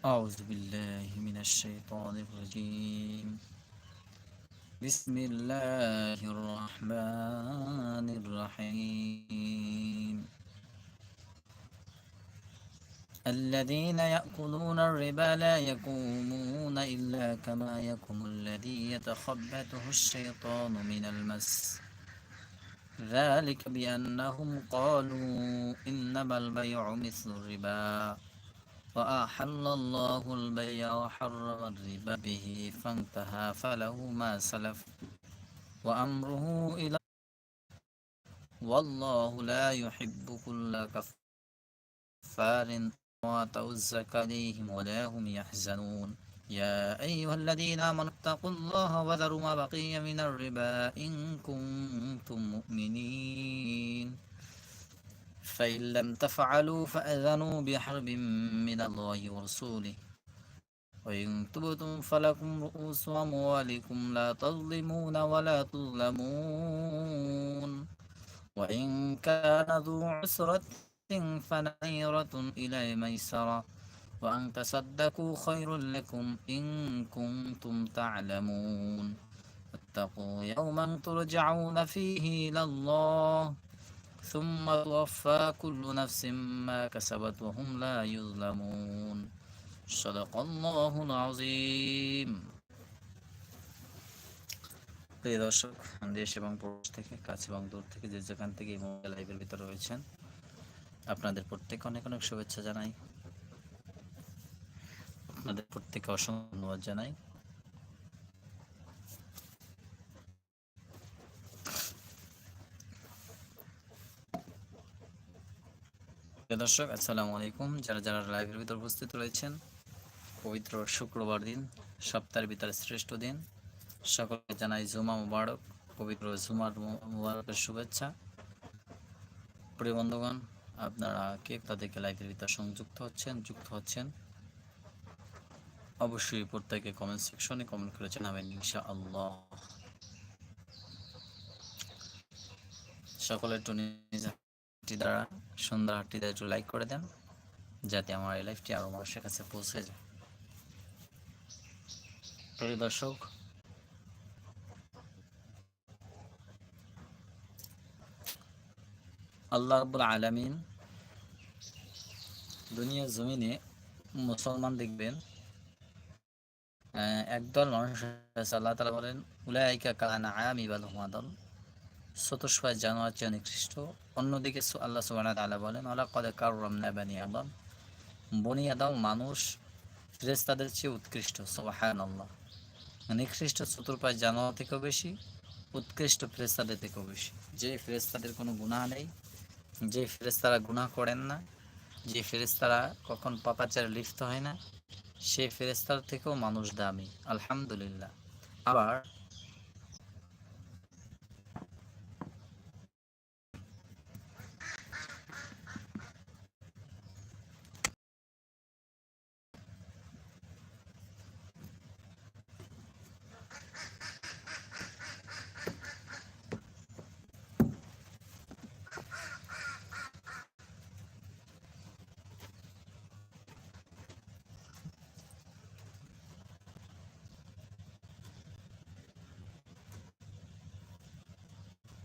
أعوذ بالله من الشيطان الرجيم. بسم الله الرحمن الرحيم. الذين يأكلون الربا لا يقومون إلا كما يقوم الذي يتخبطه الشيطان من المس. ذلك بأنهم قالوا إنما البيع مثل الربا. وأحل الله البيع وحرم الربا به فانتهى فله ما سلف وأمره إلى والله لا يحب كل كفار وأتوا الزكاة عليهم ولا هم يحزنون. يا أيها الذين آمنوا اتقوا الله وذروا ما بقي من الربا إن كنتم مؤمنين. فإن لم تفعلوا فأذنوا بحرب من الله ورسوله. وإن تبتم فلكم رؤوس أموالكم لا تظلمون ولا تظلمون. وإن كان ذو عسرة فنيرة إلى ميسرة. وأن تصدقوا خير لكم إن كنتم تعلمون. اتقوا يوما ترجعون فيه إلى الله. ثم توفى كل نفس ما كسبت وهم لا يظلمون صدق الله العظيم প্রিয় দর্শক দেশ এবং প্রবাস থেকে কাছে এবং দূর থেকে যে যেখান থেকে এই মোবাইল লাইভের ভিতরে রয়েছেন আপনাদের প্রত্যেকে অনেক অনেক শুভেচ্ছা জানাই আপনাদের প্রত্যেকে অসংখ্য ধন্যবাদ জানাই দর্শক, আসসালামু আলাইকুম। যারা যারা লাইভের ভিতর উপস্থিত রয়েছেন, পবিত্র শুক্রবার দিন, সপ্তাহের ভিতরে শ্রেষ্ঠ দিন। সকলকে জানাই জুমা মুবারক, পবিত্র জুমার মুবারকের শুভেচ্ছা। প্রিয় বন্ধুগণ, আপনারা কে তাদেরকে লাইভের ভিতর সংযুক্ত হচ্ছেন, যুক্ত হচ্ছেন? অবশ্যই প্রত্যেকে কমেন্ট সেকশনে কমেন্ট করে জানাবেন ইনশা আল্লাহ সকলের একটু নিজের দ্বারা, সুন্দর হাটটিতে একটু লাইক করে দেন, যাতে আমার এই লাইফটি আরও মানুষের কাছে পৌঁছে যায়। প্রিয় দর্শক, আল্লাহ রবুল আলমিন দুনিয়ার জমিনে মুসলমান দেখবেন একদল মানুষ আল্লাহ তালা বলেন, উলাইকা কালানা আয়ামি বা হুমাদল চতুষ্পায় জানোয়ার চেয়ে নিকৃষ্ট। অন্যদিকে আল্লাহ সুবাহ তালা বলেন আল্লাহ কদে কারুরাম নেবানি আদম। বনি আদম মানুষ ফেরেস্তাদের চেয়ে উৎকৃষ্ট সোহায়ন আল্লাহ নিকৃষ্ট চতুর্পায় জানোয়ার থেকেও বেশি, উৎকৃষ্ট ফেরেস্তাদের থেকেও বেশি। যে ফেরেস্তাদের কোনো গুণা নেই, যে ফেরেস্তারা গুণা করেন না, যে ফেরেস্তারা কখন পাপাচারে লিপ্ত হয় না সেই ফেরেস্তার থেকেও মানুষ দামি, আলহামদুলিল্লাহ। আবার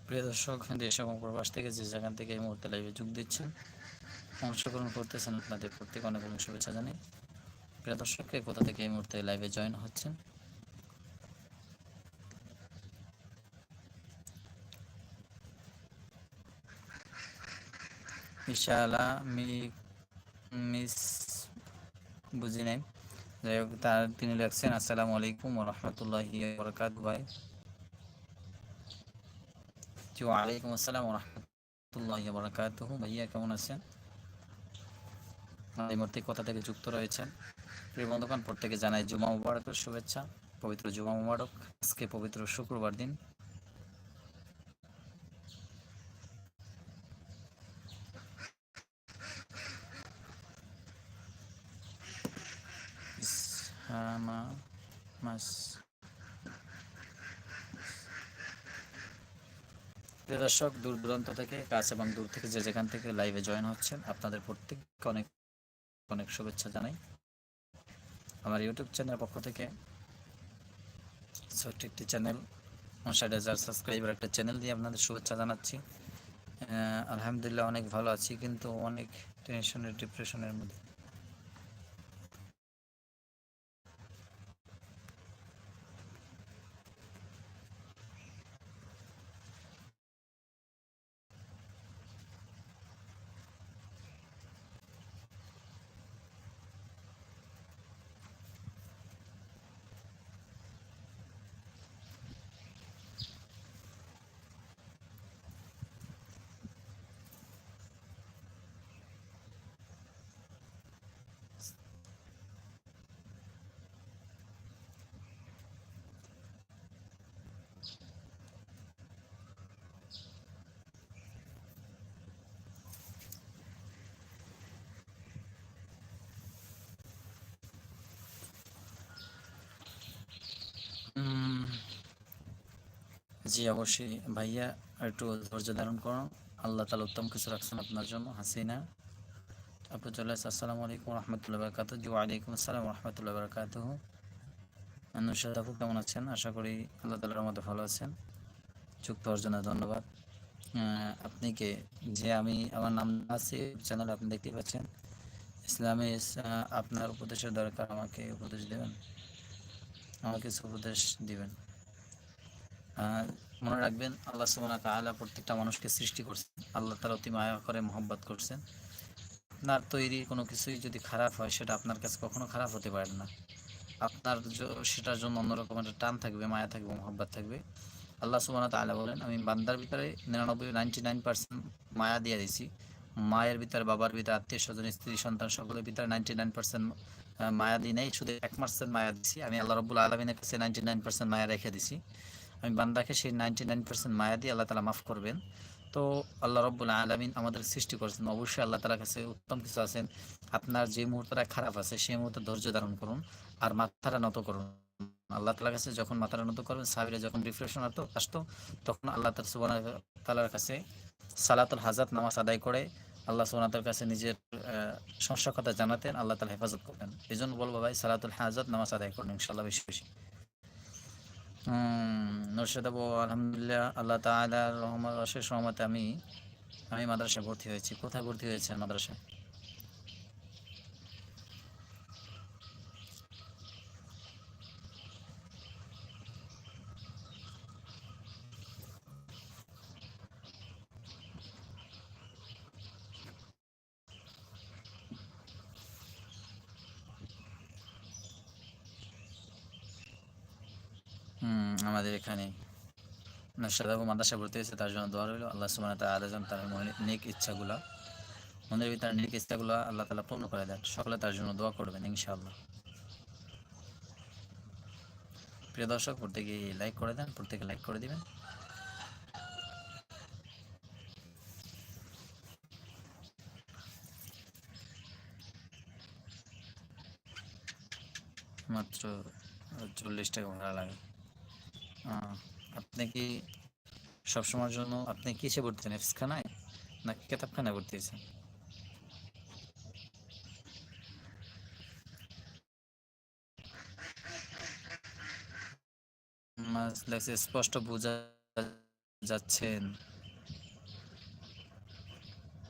প্রিয় দর্শক, দেশ এবং প্রবাস থেকে যে যেখান থেকে এই মুহূর্তে লাইভে যোগ দিচ্ছেন, অংশগ্রহণ করতেছেন আপনাদের প্রত্যেকে অনেক অনেক শুভেচ্ছা জানাই। প্রিয় দর্শককে কোথা থেকে এই মুহূর্তে লাইভে জয়েন হচ্ছেন? ইশালা মি, মিস বুঝি নাই। যাই হোক তার তিনি লেখছেন, আসসালামু আলাইকুম রহমতুল্লাহি বরকাত ভাই। জি ওয়ালাইকুম আসসালাম রহমতুল্লাহ বরকাত ভাইয়া, কেমন আছেন? এই মুহূর্তে কথা থেকে যুক্ত রয়েছেন? প্রিয় বন্ধুগণ, প্রত্যেকে জানাই জুমা মুবারকের শুভেচ্ছা, পবিত্র জুমা মুবারক। আজকে পবিত্র শুক্রবার দিন। মাস দর্শক, দূর দূরান্ত থেকে, কাছে এবং দূর থেকে যে যেখান থেকে লাইভে জয়েন হচ্ছেন, আপনাদের প্রত্যেককে অনেক অনেক শুভেচ্ছা জানাই। আমার ইউটিউব চ্যানেলের পক্ষ থেকে ছোট্ট একটি চ্যানেল ষাট হাজার সাবস্ক্রাইবার একটা চ্যানেল দিয়ে আপনাদের শুভেচ্ছা জানাচ্ছি। আলহামদুলিল্লাহ অনেক ভালো আছি, কিন্তু অনেক টেনশনের ডিপ্রেশনের মধ্যে। জি, অবশ্যই। ভাইয়া, একটু ধৈর্য ধারণ করুন আল্লাহ তালা উত্তম কিছু রাখছেন আপনার জন্য। হাসিনা। আপু চলে আসে আসসালামু আলাইকুম রহমতুল্লাহ বরকাত জি ওয়ালাইকুম আসসালাম রহমতুল্লাহ বরকাত নুসাদ আপু কেমন আছেন? আশা করি আল্লাহ তালার মধ্যে ভালো আছেন। যুক্ত জন্য ধন্যবাদ। আপনি কে? যে আমি, আমার নাম আছে চ্যানেল আপনি দেখতে পাচ্ছেন। ইসলামে আপনার উপদেশের দরকার আমাকে উপদেশ দেবেন। আমাকে কিছু উপদেশ দিবেন। মনে রাখবেন, আল্লাহ সুবানা তালা প্রত্যেকটা মানুষকে সৃষ্টি করছেন। আল্লাহ তালা অতি মায়া করে মোহব্বত করছেন। আপনার তৈরি কোনো কিছুই যদি খারাপ হয়, সেটা আপনার কাছে কখনো খারাপ হতে পারে না। আপনার সেটার জন্য অন্যরকম একটা টান থাকবে, মায়া থাকবে, মোহব্বত থাকবে। আল্লাহ সুবানা তালা বলেন, আমি বান্দার ভিতরে নিরানব্বই, নাইনটি নাইন পার্সেন্ট মায়া দিয়ে দিয়েছি। মায়ের ভিতরে বাবার ভিতরে আত্মীয় স্বজন, স্ত্রী, সন্তান সকলের ভিতরে নাইনটি নাইন পার্সেন্ট মায়া দিই নেই। শুধু এক পার্সেন্ট মায়া দিছি। আমি আল্লাহ রবুল আলমিনের কাছে নাইনটি নাইন পার্সেন্ট মায়া রেখে দিছি। আমি বান্দাকে সেই নাইনটি নাইন পার্সেন্ট মায়া দিয়ে আল্লাহ তালা মাফ করবেন। তো আল্লাহ রব্বুল আলমিন আমাদের সৃষ্টি করেছেন। অবশ্যই আল্লাহ তালার কাছে উত্তম কিছু আছেন আপনার যে মুহূর্তটা খারাপ আছে, সেই মুহূর্তে ধৈর্য ধারণ করুন আর মাথাটা নত করুন। আল্লাহ তালার কাছে যখন মাথাটা নত করবেন, সাবিরা যখন রিফ্রেশন আসতো, তখন আল্লাহ তাল সুবান তালার কাছে সালাতুল হাজাত নামাজ আদায় করে আল্লাহ সোনাতের কাছে নিজের সমস্যার কথা জানাতেন, আল্লাহ তালা হেফাজত করতেন এই জন্য বলব ভাই, সালাতুল হাজত নামাজ আদায় করুন ইনশাল্লাহ বেশি বেশি। নরশেদ আবু আলহামদুলিল্লাহ, আল্লাহ তালার রহমান রশেষ রহমতে আমি আমি মাদ্রাসায় ভর্তি হয়েছি। কোথায় ভর্তি হয়েছে মাদ্রাসায়? আমাদের এখানে নসাদাবু মাদ্রাসা ভর্তি হয়েছে, তার জন্য দোয়া রইল। আল্লাহ সুমান আলোচন তার নেক ইচ্ছাগুলো, মনের ভিতরে নেক ইচ্ছাগুলো আল্লাহ তালা পূর্ণ করে দেন। সকলে তার জন্য দোয়া করবেন ইনশাআল্লাহ। প্রিয় দর্শক, প্রত্যেকে লাইক করে দেন, প্রত্যেকে লাইক করে দিবেন। মাত্র চল্লিশ টাকা ভাড়া লাগে। আপনি কি সবসময়ের জন্য আপনি কিসে ভর্তি হন, এফসখানায় না কেতাবখানায় ভর্তি হয়েছেন? লাগছে স্পষ্ট বোঝা যাচ্ছেন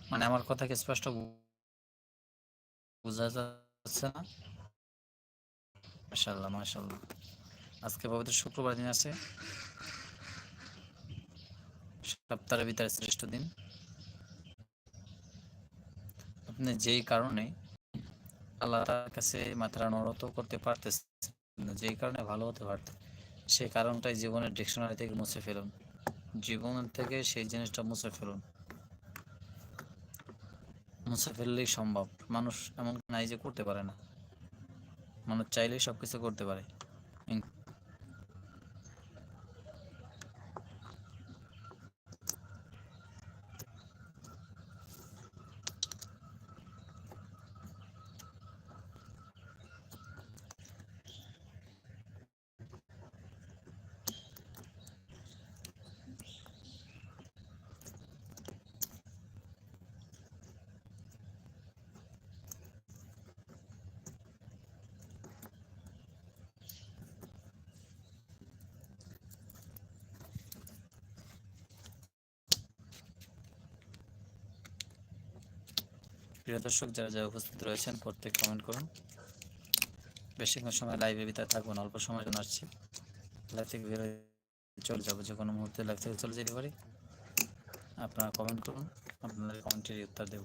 মানে আমার কথা কি স্পষ্ট বোঝা যাচ্ছে না? মাশাল্লাহ মাশাল্লাহ আজকে পবিত্র শুক্রবার দিন আছে। সপ্তাহের ভিতরে শ্রেষ্ঠ দিন। আপনি যেই কারণে আল্লাহ কাছে মাত্রা নত করতে পারতেছেন যেই কারণে ভালো হতে পারত সেই কারণটাই জীবনের ডিকশনারি থেকে মুছে ফেলুন। জীবন থেকে সেই জিনিসটা মুছে ফেলুন। মুছে ফেললেই সম্ভব। মানুষ এমন নাই যে করতে পারে না। মানুষ চাইলেই সব কিছু করতে পারে। প্রিয় দর্শক, যারা যারা উপস্থিত রয়েছেন, প্রত্যেক কমেন্ট করুন। বেশিক্ষণ সময় লাইভে ভিতরে থাকব না, অল্প সময় জন্য আসছি। লাইভ থেকে বেরোয় চলে যাব, যে কোনো মুহূর্তে লাইভ থেকে চলে যেতে পারি। আপনারা কমেন্ট করুন, আপনাদের কমেন্টের উত্তর দেব।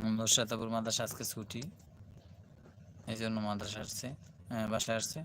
মোর্শাদাপুর মাদ্রাসা আজকে ছুটি। এই জন্য মাদ্রাসা আসছে হ্যাঁ, বাসায় আসছে।